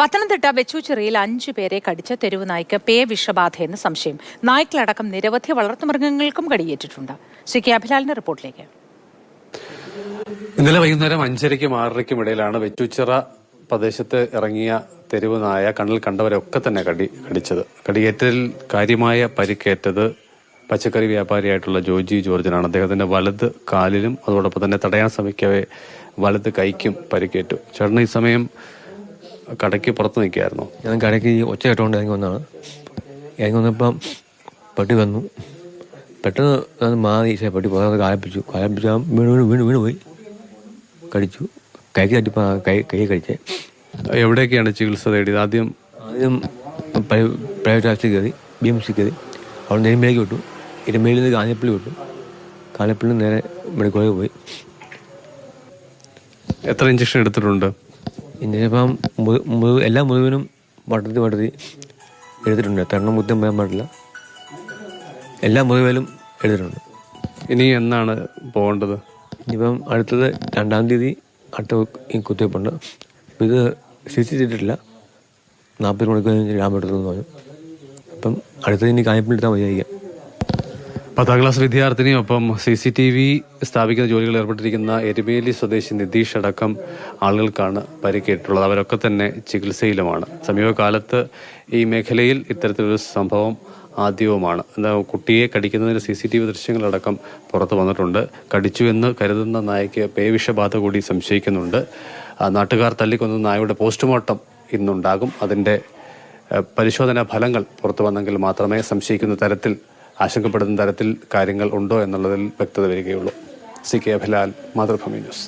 പത്തനംതിട്ട വെച്ചൂച്ചിറയിൽ അഞ്ചു പേരെ കടിച്ച തെരുവ് നായ്ക്ക് പേ വിഷബാധയെന്ന് സംശയം. നായ്ക്കളടക്കം നിരവധി വളർത്തുമൃഗങ്ങൾക്കും കടിയേറ്റിട്ടുണ്ട്. സി കെ അഭിലാലിന്റെ റിപ്പോർട്ടിലേക്ക്. ഇന്നലെ വൈകുന്നേരം അഞ്ചരയ്ക്കും ആറരയ്ക്കും ഇടയിലാണ് വെച്ചുച്ചിറ പ്രദേശത്ത് ഇറങ്ങിയ തെരുവ് നായ കണ്ണിൽ കണ്ടവരൊക്കെ തന്നെ കടി കടിച്ചത്. കടിയേറ്റതിൽ കാര്യമായ പരിക്കേറ്റത് പച്ചക്കറി വ്യാപാരിയായിട്ടുള്ള ജോജി ജോർജിനാണ്. അദ്ദേഹത്തിന്റെ വലത് കാലിലും അതോടൊപ്പം തന്നെ തടയാൻ ശ്രമിക്കവേ വലത് കൈക്കും പരിക്കേറ്റു. ചേട്ടൻ ഈ സമയം കടയ്ക്ക് പുറത്ത് നിൽക്കുകയായിരുന്നു. ഞാൻ കടയ്ക്ക് ഒച്ച കേട്ടോണ്ട് ഇറങ്ങി വന്നതാണ് ഇറങ്ങി വന്നപ്പം പട്ടി വന്നു. പെട്ടെന്ന് അത് മാറി പക്ഷേ പട്ടി പുറത്ത് കാലപ്പിച്ചു. കാലപ്പിച്ച് ആ വീണ് വീണ് വീണ് വീണ് പോയി. കടിച്ചു. കൈക്ക് തട്ടിപ്പോൾ കൈ കൈ കടിച്ചേ. എവിടെയൊക്കെയാണ് ചികിത്സ തേടിയത്? ആദ്യം ആദ്യം പ്രൈ- പ്രൈവറ്റ് ആശുപത്രി കയറി ബി എം സി കയറി. അവിടെ നിന്ന് എരുമയിലേക്ക് വിട്ടു. എരുമയിൽ നിന്ന് കാഞ്ഞപ്പള്ളി വിട്ടു. കാഞ്ഞപ്പള്ളി നേരെ മെഡിക്കോളേക്ക് പോയി. എത്ര ഇഞ്ചക്ഷൻ എടുത്തിട്ടുണ്ട്? മുറി എല്ലാ മുറിവിനും പടർത്തി പടർത്തി എടുത്തിട്ടുണ്ട്. തരണം ബുദ്ധം പറയാൻ പാടില്ല. എല്ലാ മുഴുവനും എടുത്തിട്ടുണ്ട്. ഇനി എന്നാണ് പോകേണ്ടത്? ഇനിയിപ്പം അടുത്തത് രണ്ടാം തീയതി അടുത്ത ഈ കുത്തിവയ്പ്പുണ്ട് അപ്പം ഇത് സ്ഥിതി ചെയ്തിട്ടില്ല നാൽപ്പത് മണിക്കൂർ കഴിഞ്ഞ് രാമെടുത്തു എന്ന് പറഞ്ഞു അപ്പം അടുത്തത് ഇനി കായപ്പിൽ എടുത്താൽ മതിയായിരിക്കാം. പത്താം ക്ലാസ് വിദ്യാർത്ഥിനിയൊപ്പം സി സി ടി വി സ്ഥാപിക്കുന്ന ജോലികളിൽ ഏർപ്പെട്ടിരിക്കുന്ന എരുമേലി സ്വദേശി നിതീഷ് അടക്കം ആളുകൾക്കാണ് പരിക്കേറ്റിട്ടുള്ളത്. അവരൊക്കെ തന്നെ ചികിത്സയിലുമാണ്. സമീപകാലത്ത് ഈ മേഖലയിൽ ഇത്തരത്തിലൊരു സംഭവം ആദ്യവുമാണ്. എന്താ കുട്ടിയെ കടിക്കുന്നതിന് സി സി ടി വി ദൃശ്യങ്ങളടക്കം പുറത്തു വന്നിട്ടുണ്ട്. കടിച്ചു എന്ന് കരുതുന്ന നായയ്ക്ക് പേവിഷബാധ കൂടി സംശയിക്കുന്നുണ്ട്. നാട്ടുകാർ തല്ലിക്കൊന്ന നായയുടെ പോസ്റ്റ്മോർട്ടം ഇന്നുണ്ടാകും. അതിന്റെ പരിശോധനാ ഫലങ്ങൾ പുറത്തു വന്നെങ്കിൽ മാത്രമേ സംശയിക്കുന്ന തരത്തിൽ ആശങ്കപ്പെടുന്ന തരത്തിൽ കാര്യങ്ങൾ ഉണ്ടോ എന്നുള്ളതിൽ വ്യക്തത വരികയുള്ളൂ. C K Abhilal Mathrubhumi news.